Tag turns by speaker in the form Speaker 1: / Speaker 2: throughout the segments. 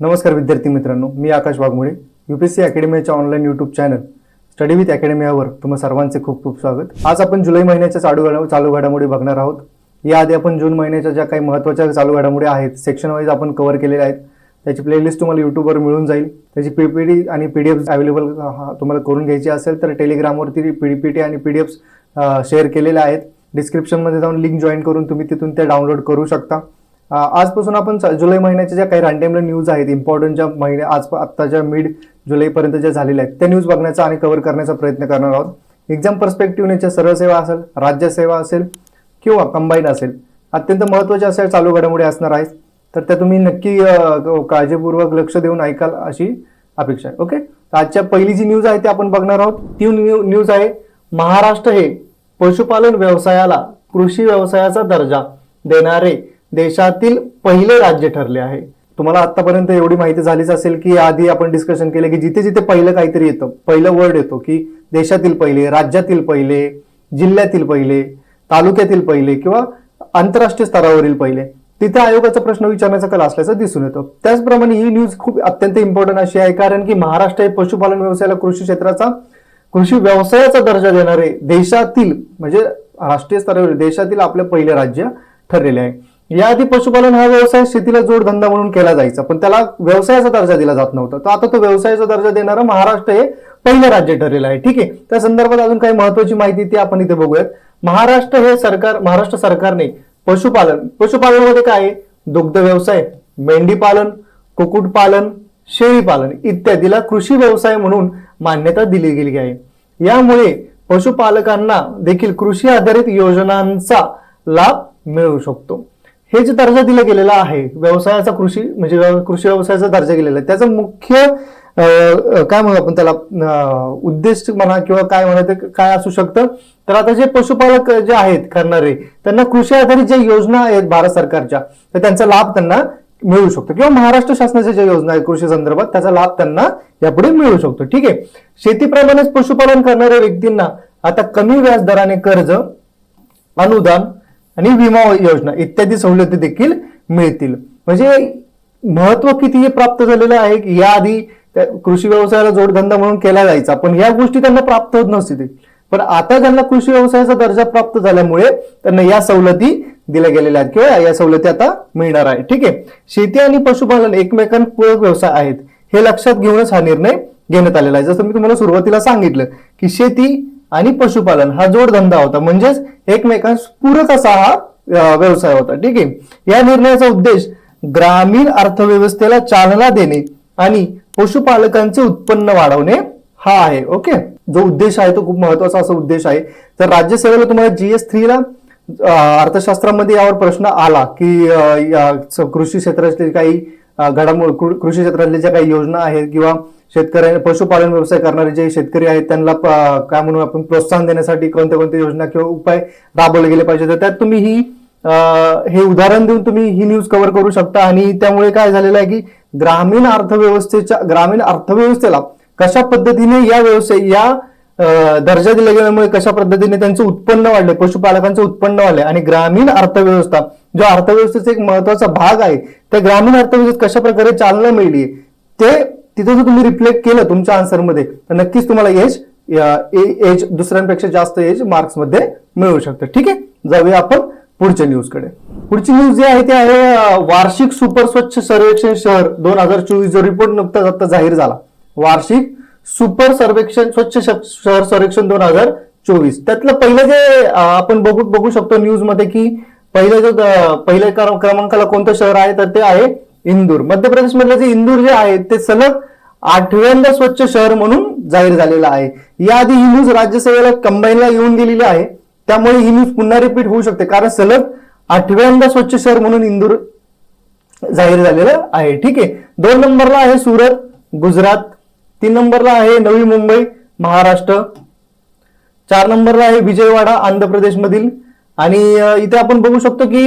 Speaker 1: नमस्कार विद्यार्थी मित्रांनो मी Akash Waghmole U P C अकॅडमीच्या online YouTube channel study with अकॅडमीवर तुम्हा सर्वांचे खूप खूप स्वागत. आज आपण जुलै महिन्याच्या चालू घडा चालू घडामोडी बघणार आहोत. याआधी आपण जून महिन्याच्या ज्या काही महत्त्वाच्या चालू घडामोडी आहेत सेक्शन वाईज आपण कव्हर केलेल्या आहेत त्याची प्लेलिस्ट तुम्हाला यूट्यूबवर मिळून जाईल. त्याची पी पी डी आणि पी डी एफ अवेलेबल तुम्हाला करून घ्यायची असेल तर टेलिग्रामवरती पी डी पी टी आणि पी डी एफ शेअर केलेल्या आहेत. डिस्क्रिप्शनमध्ये जाऊन लिंक जॉईन करून तुम्ही तिथून ते डाउनलोड करू शकता. आजपासून आपण जुलै महिन्याच्या ज्या काही रँडमला न्यूज आहेत इम्पॉर्टंट ज्या महिन्या आज आत्ताच्या मिड जुलैपर्यंत ज्या झालेल्या आहेत त्या न्यूज बघण्याचा आणि कव्हर करण्याचा प्रयत्न करणार आहोत. एक्झाम पर्स्पेक्टिव्हने सरळ सेवा असेल राज्यसेवा असेल किंवा कंबाईन असेल अत्यंत महत्त्वाच्या अशा चालू घडामोडी असणार आहेत. तर त्या तुम्ही नक्की काळजीपूर्वक लक्ष देऊन ऐकाल अशी अपेक्षा आहे. ओके आजच्या पहिली जी न्यूज आहे ती आपण बघणार आहोत. ती न्यू- न्यूज आहे महाराष्ट्र हे पशुपालन व्यवसायाला कृषी व्यवसायाचा दर्जा देणारे देशातील पहिले राज्य ठरले आहे. तुम्हाला आतापर्यंत एवढी माहिती झालीच असेल की आधी आपण डिस्कशन केलं की जिथे जिथे पहिलं काहीतरी येतं पहिलं वर्ड येतो की देशातील पहिले राज्यातील पहिले जिल्ह्यातील पहिले तालुक्यातील पहिले किंवा आंतरराष्ट्रीय स्तरावरील पहिले. तिथे आयोगाचा प्रश्न विचारण्याचा कल असल्याचं दिसून येतो. त्याचप्रमाणे ही न्यूज खूप अत्यंत इम्पॉर्टंट अशी आहे कारण की महाराष्ट्र हे पशुपालन व्यवसायाला कृषी क्षेत्राचा कृषी व्यवसायाचा दर्जा देणारे देशातील म्हणजे राष्ट्रीय स्तरावर देशातील आपले पहिले राज्य ठरलेले आहे. याआधी पशुपालन हा व्यवसाय शेतीला जोडधंदा म्हणून केला जायचा पण त्याला व्यवसायाचा दर्जा दिला जात नव्हता. तर आता तो व्यवसायाचा दर्जा देणारा महाराष्ट्र हे पहिलं राज्य ठरलेलं आहे. ठीक आहे? त्या संदर्भात अजून काही महत्वाची माहिती ती आपण इथे बघूयात. महाराष्ट्र हे सरकार महाराष्ट्र सरकारने पशुपालन पशुपालनामध्ये काय आहे? दुग्ध व्यवसाय मेंढी पालन कुक्कुटपालन शेळीपालन इत्यादीला कृषी व्यवसाय म्हणून मान्यता दिली गेली आहे. यामुळे पशुपालकांना देखील कृषी आधारित योजनांचा लाभ मिळू शकतो. हे जे दर्जा दिला गेलेला आहे व्यवसायाचा कृषी म्हणजे कृषी व्यवसायाचा दर्जा गेलेला आहे त्याचा मुख्य काय म्हणू आपण त्याला उद्देश म्हणा किंवा काय म्हणा ते काय असू शकतं? तर आता जे पशुपालक जे आहेत करणारे त्यांना कृषी आधारित ज्या योजना आहेत भारत सरकारच्या तर त्यांचा लाभ त्यांना मिळू शकतो. किंवा महाराष्ट्र शासनाच्या ज्या योजना आहेत कृषी संदर्भात त्याचा लाभ त्यांना यापुढे मिळू शकतो. ठीक आहे? शेतीप्रमाणेच पशुपालन करणाऱ्या व्यक्तींना आता कमी व्याज दराने कर्ज अनुदान आणि विमा योजना इत्यादी सवलती देखील मिळतील. म्हणजे महत्त्व किती हे प्राप्त झालेलं आहे? की याआधी कृषी व्यवसायाला जोडधंदा म्हणून केला जायचा पण या गोष्टी त्यांना प्राप्त होत नसतील. पण आता त्यांना कृषी व्यवसायाचा दर्जा प्राप्त झाल्यामुळे त्यांना या सवलती दिल्या गेलेल्या आहेत किंवा या सवलती आता मिळणार आहे ठीक आहे? शेती आणि पशुपालन एकमेकांपूरक व्यवसाय आहेत. हे लक्षात घेऊनच हा निर्णय घेण्यात आलेला आहे. जसं मी तुम्हाला सुरुवातीला सांगितलं की शेती आणि पशुपालन हा जोडधंदा होता. म्हणजेच एकमेकांस पूरक असा हा व्यवसाय होता. ठीक आहे? या निर्णयाचा उद्देश ग्रामीण अर्थव्यवस्थेला चालना देणे आणि पशुपालकांचे उत्पन्न वाढवणे हा आहे. ओके? जो उद्देश आहे तो खूप महत्त्वाचा असा उद्देश आहे. तर राज्यसेवेला तुम्हाला जीएस थ्रीला अर्थशास्त्रामध्ये यावर प्रश्न आला की कृषी क्षेत्रातले काही घडामोड कृषी क्षेत्रातल्या ज्या काही योजना आहेत किंवा शेतकऱ्यांना पशुपालन व्यवसाय करणारे जे शेतकरी आहेत त्यांना काय म्हणून आपण प्रोत्साहन देण्यासाठी कोणत्या कोणत्या योजना किंवा उपाय राबवले गेले पाहिजे तर त्यात तुम्ही ही हे उदाहरण देऊन तुम्ही ही न्यूज कव्हर करू शकता. आणि त्यामुळे काय झालेलं आहे की ग्रामीण अर्थव्यवस्थेच्या ग्रामीण अर्थव्यवस्थेला कशा पद्धतीने या व्यवसाय या दर्जा दिल्या गेल्यामुळे कशा पद्धतीने त्यांचं उत्पन्न वाढले पशुपालकांचं उत्पन्न वाढले आणि ग्रामीण अर्थव्यवस्था जो अर्थव्यवस्थेचा एक महत्त्वाचा भाग आहे त्या ग्रामीण अर्थव्यवस्थेत कशा प्रकारे चालना मिळली ते तिथे जर तुम्ही रिफ्लेक्ट केलं तुमच्या आन्सरमध्ये तर नक्कीच तुम्हाला एज एज दुसऱ्यांपेक्षा जास्त एज मार्क्समध्ये मिळू शकतं. ठीक आहे? जाऊया आपण पुढच्या न्यूजकडे पुढची न्यूज जी आहे ती आहे वार्षिक सुपर स्वच्छ सर्वेक्षण शहर दोन हजार चोवीस जो रिपोर्ट नुकताच आता जाहीर झाला. वार्षिक सुपर सर्वेक्षण स्वच्छ शहर सर्वेक्षण दोन हजार चोवीस. त्यातलं पहिलं जे आपण बघू बघू शकतो न्यूजमध्ये की पहिलं जो पहिल्या क्रमांकाला कोणतं शहर आहे तर ते आहे इंदूर. मध्य प्रदेश मधलं जे इंदूर जे आहे ते सलग आठव्यांदा स्वच्छ शहर म्हणून जाहीर झालेलं आहे. याआधी ही न्यूज राज्यसभेला कंबाईनला येऊन गेलेली आहे. त्यामुळे ही न्यूज पुन्हा रिपीट होऊ शकते कारण सलग आठव्यांदा स्वच्छ शहर म्हणून इंदूर जाहीर झालेलं आहे. ठीक आहे. दोन नंबरला आहे सुरत गुजरात. तीन नंबरला आहे नवी मुंबई महाराष्ट्र. चार नंबरला आहे विजयवाडा आंध्र प्रदेश मधील आणि इथे आपण बघू शकतो की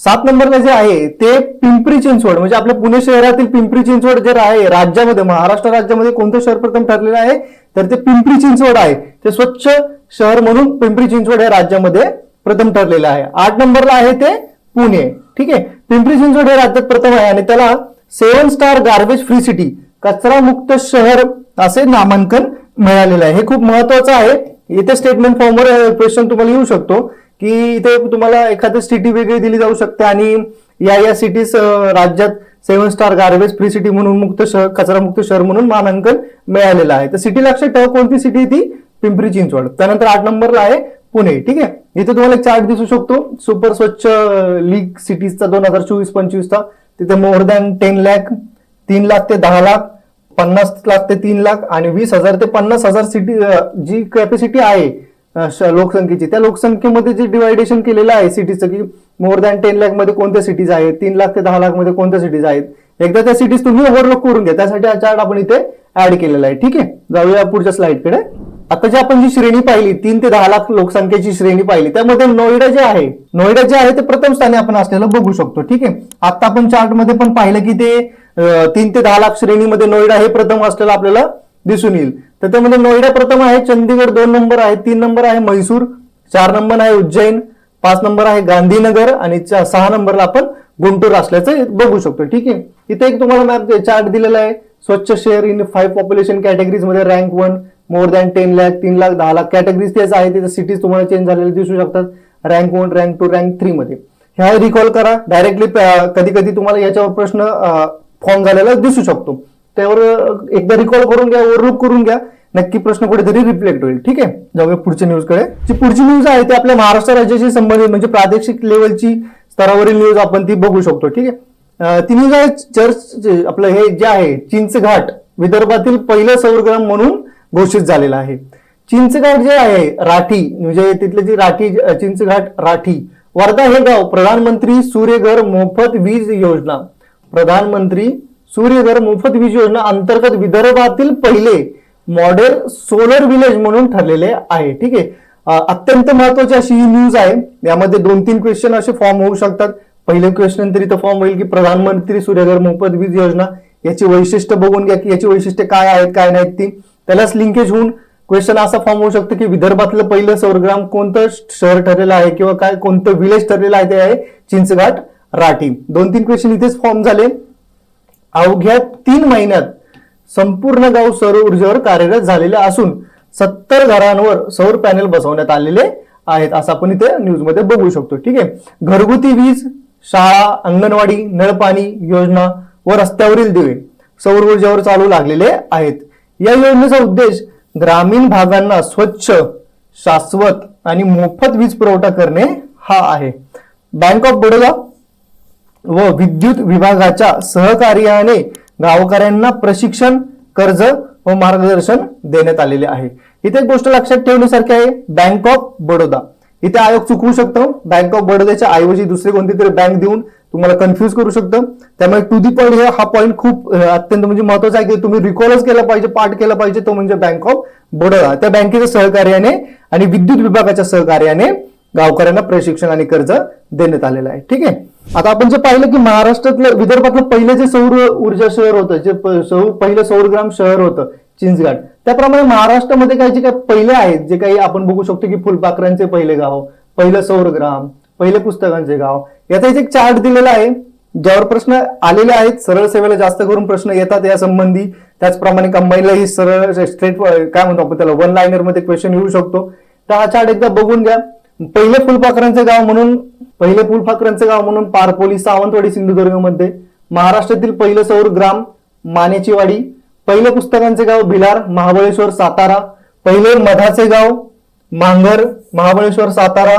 Speaker 1: सात नंबरला जे आहे ते पिंपरी चिंचवड म्हणजे आपल्या पुणे शहरातील पिंपरी चिंचवड जे आहे राज्यामध्ये महाराष्ट्र राज्यामध्ये कोणतं शहर प्रथम ठरलेलं आहे? तर ते पिंपरी चिंचवड आहे. ते स्वच्छ शहर म्हणून पिंपरी चिंचवड हे राज्यामध्ये प्रथम ठरलेलं आहे. आठ नंबरला आहे ते पुणे. ठीक आहे? पिंपरी चिंचवड हे राज्यात प्रथम आहे आणि त्याला seven star garbage free city कचरा मुक्त शहर असे नामांकन मिळालेलं आहे. हे खूप महत्वाचं आहे. इथे स्टेटमेंट फॉर्मवर क्वेश्चन तुम्हाला येऊ शकतो. की इथे तुम्हाला एखादी सिटी वेगळी दिली जाऊ शकते आणि या या सिटीज राज्यात seven star garbage free city म्हणून मुक्त शहर कचरा मुक्त शहर म्हणून मानांकन मिळालेलं आहे. तर सिटी लक्षात ठेवा कोणती सिटी ती? पिंपरी चिंचवड. त्यानंतर आठ नंबरला आहे पुणे. ठीक आहे? इथे तुम्हाला एक चार्ट दिसू शकतो. सुपर स्वच्छ लीग सिटीजचा दोन हजार चोवीस पंचवीसचा तिथे मोर दॅन टेन लॅक तीन लाख ते दहा लाख पन्नास लाख ते तीन लाख आणि वीस हजार ते पन्नास हजार सिटी जी कॅपॅसिटी आहे लोकसंख्येची. त्या लोकसंख्येमध्ये जे डिवायडेशन केलेलं आहे सिटीचं की मोर दॅन टेन लाखमध्ये कोणत्या सिटीज आहेत तीन लाख ते दहा लाखमध्ये कोणत्या सिटीज आहेत एकदा त्या सिटीज तुम्ही ओव्हरलोक करून घ्या. त्यासाठी हा चार्ट आपण इथे ऍड केलेला आहे. ठीक आहे? जाऊया पुढच्या स्लाइडकडे आता जी आपण जी श्रेणी पाहिली तीन ते दहा लाख लोकसंख्येची श्रेणी पाहिली त्यामध्ये नोएडा जे आहे नोएडा जे आहे ते प्रथम स्थानी आपण असलेलं बघू शकतो. ठीक आहे? आता आपण चार्टमध्ये पण पाहिलं की ते तीन ते दहा लाख श्रेणीमध्ये नोएडा हे प्रथम असलेलं आपल्याला दिसून येईल. तर त्यामध्ये म्हणजे नोएडा प्रथम आहे चंदीगड दोन नंबर आहे तीन नंबर आहे म्हैसूर चार नंबर आहे उज्जैन पाच नंबर आहे गांधीनगर आणि सहा नंबरला आपण गुंटूर असल्याचं बघू शकतो. ठीक आहे? इथे एक तुम्हाला मॅप चार्ट दिलेला आहे. स्वच्छ शहर in five population कॅटेगरीजमध्ये rank one more than ten lakh तीन लाख दहा लाख कॅटेगरीज तेच आहे तिथे सिटीज तुम्हाला चेंज झालेले दिसू शकतात. Rank one rank two rank three मध्ये. ह्या रिकॉल करा. डायरेक्टली कधी कधी तुम्हाला याच्यावर प्रश्न फॉर्म झालेला दिसू शकतो. त्यावर एकदा रिकॉल करून घ्या ओव्हरलुक करून घ्या. नक्की प्रश्न कुठेतरी रिफ्लेक्ट होईल ठीक आहे? जाऊया पुढच्या न्यूजकडे जी पुढची न्यूज आहे ती आपल्या महाराष्ट्र राज्याशी संबंधित म्हणजे प्रादेशिक लेवलची स्तरावरील न्यूज आपण ती बघू शकतो ठीक आहे? ती न्यूज आहे चर्च आपलं हे जे आहे चिंचघाट विदर्भातील पहिलं सौरग्राम म्हणून घोषित झालेलं आहे. चिंचघाट जे आहे राठी म्हणजे तिथले जी राठी चिंचघाट राठी वर्धा हे गाव प्रधानमंत्री सूर्यघर मोफत वीज योजना प्रधानमंत्री सूर्यघर मोफत वीज योजना अंतर्गत विदर्भातील पहिले मॉडेल सोलर विलेज म्हणून ठरलेले आहे. ठीक आहे? अत्यंत महत्वाची अशी ही न्यूज आहे. यामध्ये दोन तीन क्वेश्चन असे फॉर्म होऊ शकतात. पहिले क्वेश्चन तरी तर फॉर्म होईल की प्रधानमंत्री सूर्यघर मोफत वीज योजना याची वैशिष्ट्य बघून घ्या की याची वैशिष्ट्य काय आहेत काय नाहीत ती. त्यालाच लिंकेज होऊन क्वेश्चन असा फॉर्म होऊ शकतो की विदर्भातलं पहिलं सौरग्राम कोणतं शहर ठरलेलं आहे किंवा काय कोणतं विलेज ठरलेलं आहे ते आहे चिंचघाट राठी. दोन तीन क्वेश्चन इथेच फॉर्म झाले. अवघ्या तीन महिन्यात संपूर्ण गाव सौर ऊर्जेवर कार्यरत झालेले असून सत्तर घरांवर सौर पॅनेल बसवण्यात आलेले आहेत असं आपण इथे न्यूजमध्ये बघू शकतो. ठीक आहे? घरगुती वीज शाळा अंगणवाडी नळपाणी योजना व रस्त्यावरील दिवे सौर ऊर्जेवर चालू लागलेले आहेत. या योजनेचा उद्देश ग्रामीण भागांना स्वच्छ शाश्वत आणि मोफत वीज पुरवठा करणे हा आहे. बँक ऑफ बडोदा व विद्युत विभागाच्या सहकार्याने गावकऱ्यांना प्रशिक्षण कर्ज व मार्गदर्शन देण्यात आलेले आहे. इथे एक गोष्ट लक्षात ठेवण्यासारखी आहे. बँक ऑफ बडोदा इथे आयोग चुकवू शकतो. बँक ऑफ बडोद्याच्या ऐवजी दुसरी कोणती तरी बँक देऊन तुम्हाला कन्फ्युज करू शकतं. त्यामुळे टू दी पॉईंट हे हा पॉईंट खूप अत्यंत म्हणजे महत्त्वाचा आहे की तुम्ही रिकॉलच केला पाहिजे पाठ केला पाहिजे तो म्हणजे बँक ऑफ बडोदा त्या बँकेच्या सहकार्याने आणि विद्युत विभागाच्या सहकार्याने गावकऱ्यांना प्रशिक्षण आणि कर्ज देण्यात आलेलं आहे. ठीक आहे? आता आपण जे पाहिलं की महाराष्ट्रातलं विदर्भातलं पहिलं जे सौर ऊर्जा शहर होतं जे सौर पहिलं सौरग्राम शहर होतं चिंचघाट त्याप्रमाणे महाराष्ट्रामध्ये काही जे काही पहिले आहेत जे काही आपण बघू शकतो की फुलपाखरांचे पहिले गाव पहिलं सौरग्राम पहिले पुस्तकांचे गाव याचा इथे एक चार्ट दिलेला आहे. ज्यावर प्रश्न आलेले आहेत सरळ सेवेला जास्त करून प्रश्न येतात या संबंधी त्याचप्रमाणे कंबाईनला ही सरळ स्ट्रेट काय म्हणतो आपण त्याला वन लाईनरमध्ये क्वेश्चन येऊ शकतो. तर हा चार्ट एकदा बघून घ्या. पहिले फुलपाखरांचे गाव म्हणून पहिले फुलपाखरांचे गाव म्हणून पारपोली सावंतवाडी सिंधुदुर्गमध्ये महाराष्ट्रातील पहिलं सौर ग्राम मानेचीवाडी पहिलं पहिले पुस्तकांचे गाव भिलार महाबळेश्वर सातारा पहिले मधाचे गाव मांगर महाबळेश्वर सातारा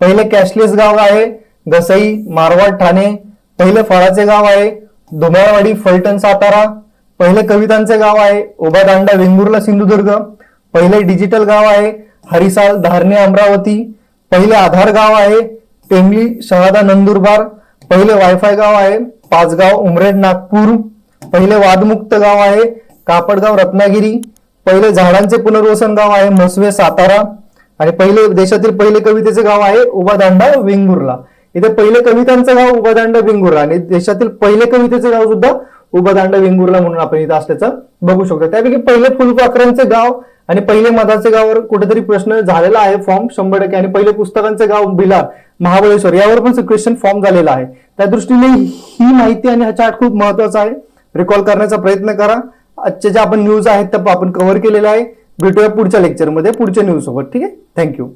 Speaker 1: पहिले कॅशलेस गाव आहे गसई मारवाड ठाणे पहिले फळाचे गाव आहे धुमाळवाडी फलटण सातारा पहिले कवितांचे गाव आहे उभादांडा वेंगुर्ला सिंधुदुर्ग पहिले डिजिटल गाव आहे हरिसाल धारणे अमरावती पहिले आधार गाव आहे टेंबली शहादा नंदुरबार पहिले वायफाय गाव आहे पाचगाव उमरेड नागपूर पहिले वादमुक्त गाव आहे कापडगाव रत्नागिरी पहिले झाडांचे पुनर्वसन गाव आहे मसवे सातारा आणि पहिले देशातील पहिले कवितेचे गाव आहे उबादांडा वेंगुर्ला. इथे पहिले कवितांचं गाव उबादांडा वेंगुर्ला आणि देशातील पहिले कवितेचे गाव सुद्धा उबादांडा वेंगुर्ला म्हणून आपण इथं असल्याचं बघू शकतो. त्यापैकी पहिले फुलपाखरांचे गाव आणि पहिले मधाचे गावावर कुठेतरी प्रश्न झालेला आहे फॉर्म शंभर टक्के. आणि पहिले पुस्तकांचे गाव बिलार महाबळेश्वर यावर पण क्वेश्चन फॉर्म झालेला आहे. त्या दृष्टीने ही माहिती आणि हा चार्ट खूप महत्त्वाचा आहे. रिकॉल करण्याचा प्रयत्न करा. आजच्या ज्या आपण न्यूज आहेत त्या आपण कव्हर केलेल्या आहे. भेटूया पुढच्या लेक्चरमध्ये पुढच्या न्यूज सोबत. ठीक आहे? थँक्यू